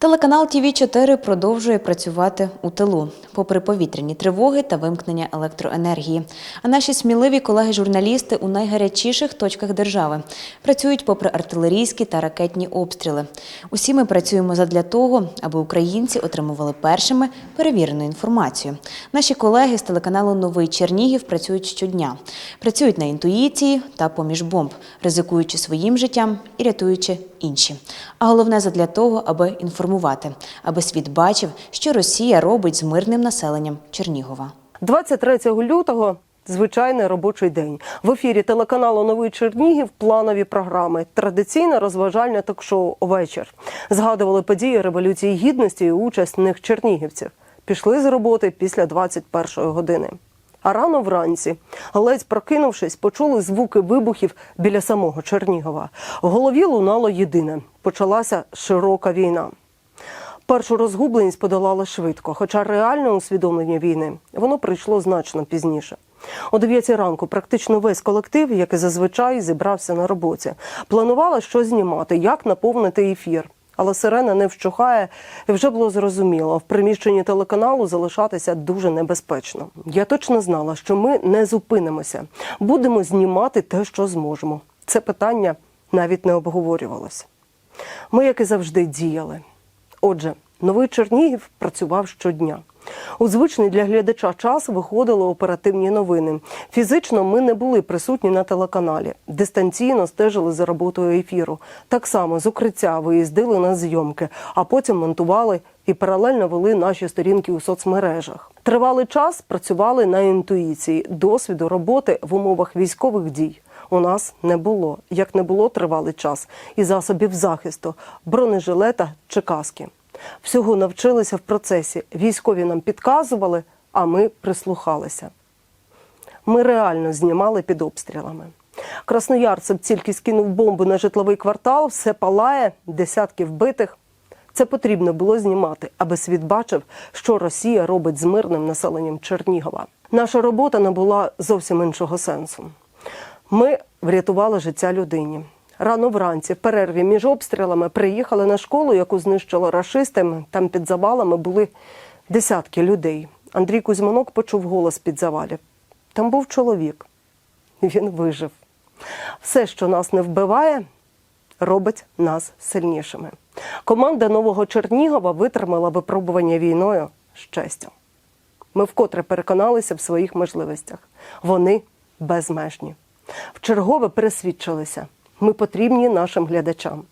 Телеканал ТВ 4 продовжує працювати у тилу, попри повітряні тривоги та вимкнення електроенергії. А наші сміливі колеги-журналісти у найгарячіших точках держави працюють попри артилерійські та ракетні обстріли. Усі ми працюємо задля того, аби українці отримували першими перевірену інформацію. Наші колеги з телеканалу Новий Чернігів працюють щодня, працюють на інтуїції та поміж бомб, ризикуючи своїм життям і рятуючи інші. А головне задля того, аби інформувати, аби світ бачив, що Росія робить з мирним населенням Чернігова. 23 лютого звичайний робочий день. В ефірі телеканалу Новий Чернігів планові програми. Традиційне розважальне ток-шоу «Вечір». Згадували події Революції Гідності і участь в них чернігівців. Пішли з роботи після 21 години. А рано вранці, ледь прокинувшись, почули звуки вибухів біля самого Чернігова. В голові лунало єдине: почалася широка війна. Першу розгубленість подолали швидко, хоча реальне усвідомлення війни воно прийшло значно пізніше. О 9 ранку практично весь колектив, як і зазвичай, зібрався на роботі. Планували що знімати, як наповнити ефір. Але сирена не вщухає, і вже було зрозуміло, в приміщенні телеканалу залишатися дуже небезпечно. Я точно знала, що ми не зупинимося, будемо знімати те, що зможемо. Це питання навіть не обговорювалося. Ми, як і завжди, діяли. Отже, новий Чернігів працював щодня. У звичний для глядача час виходили оперативні новини. Фізично ми не були присутні на телеканалі. Дистанційно стежили за роботою ефіру. Так само з укриття виїздили на зйомки, а потім монтували і паралельно вели наші сторінки у соцмережах. Тривалий час працювали на інтуїції, досвіду роботи в умовах військових дій. У нас не було, як не було тривалий час, і засобів захисту, бронежилета чи каски. Всього навчилися в процесі. Військові нам підказували, а ми прислухалися. Ми реально знімали під обстрілами. Красноярцев тільки скинув бомбу на житловий квартал, все палає, десятки вбитих. Це потрібно було знімати, аби світ бачив, що Росія робить з мирним населенням Чернігова. Наша робота набула зовсім іншого сенсу. Ми врятували життя людині. Рано вранці, в перерві між обстрілами, приїхали на школу, яку знищили рашистами. Там під завалами були десятки людей. Андрій Кузьманок почув голос під завалів. Там був чоловік. Він вижив. Все, що нас не вбиває, робить нас сильнішими. Команда нового Чернігова витримала випробування війною честю. Ми вкотре переконалися в своїх можливостях. Вони безмежні. Вчергове пересвідчилися. Ми потрібні нашим глядачам.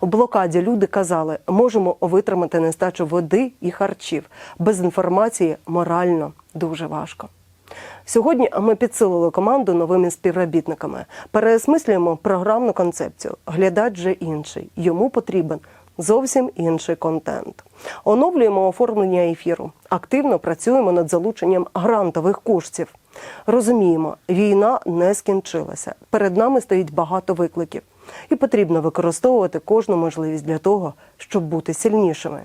У блокаді люди казали, можемо витримати нестачу води і харчів. Без інформації морально дуже важко. Сьогодні ми підсилили команду новими співробітниками. Переосмислюємо програмну концепцію. Глядач же інший. Йому потрібен зовсім інший контент. Оновлюємо оформлення ефіру. Активно працюємо над залученням грантових коштів. Розуміємо, війна не скінчилася. Перед нами стоїть багато викликів, і потрібно використовувати кожну можливість для того, щоб бути сильнішими.